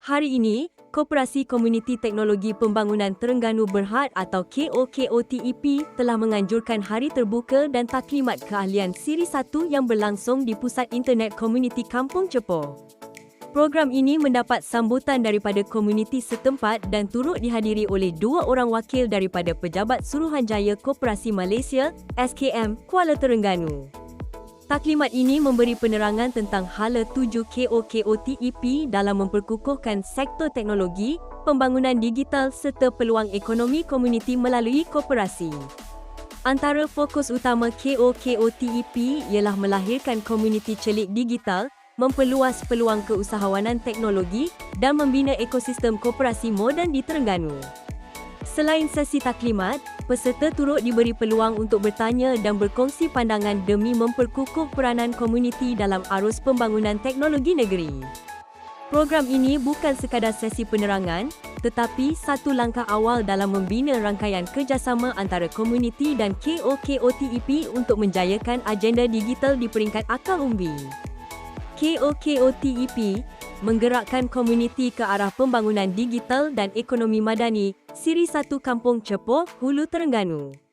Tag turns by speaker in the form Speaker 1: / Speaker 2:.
Speaker 1: Hari ini, Koperasi Komuniti Teknologi Pembangunan Terengganu Berhad atau KOKOTEP telah menganjurkan Hari Terbuka dan Taklimat Keahlian Siri 1 yang berlangsung di Pusat Internet Komuniti Kampung Cepoh. Program ini mendapat sambutan daripada komuniti setempat dan turut dihadiri oleh dua orang wakil daripada Pejabat Suruhanjaya Koperasi Malaysia, SKM, Kuala Terengganu. Taklimat ini memberi penerangan tentang hala 7 KOKOTEP dalam memperkukuhkan sektor teknologi, pembangunan digital serta peluang ekonomi komuniti melalui koperasi. Antara fokus utama KOKOTEP ialah melahirkan komuniti celik digital, memperluas peluang keusahawanan teknologi dan membina ekosistem koperasi moden di Terengganu. Selain sesi taklimat, peserta turut diberi peluang untuk bertanya dan berkongsi pandangan demi memperkukuh peranan komuniti dalam arus pembangunan teknologi negeri. Program ini bukan sekadar sesi penerangan, tetapi satu langkah awal dalam membina rangkaian kerjasama antara komuniti dan KOKOTEP untuk menjayakan agenda digital di peringkat akal umbi. KOKOTEP menggerakkan komuniti ke arah pembangunan digital dan ekonomi madani, Siri 1 Kampung Cepoh, Hulu Terengganu.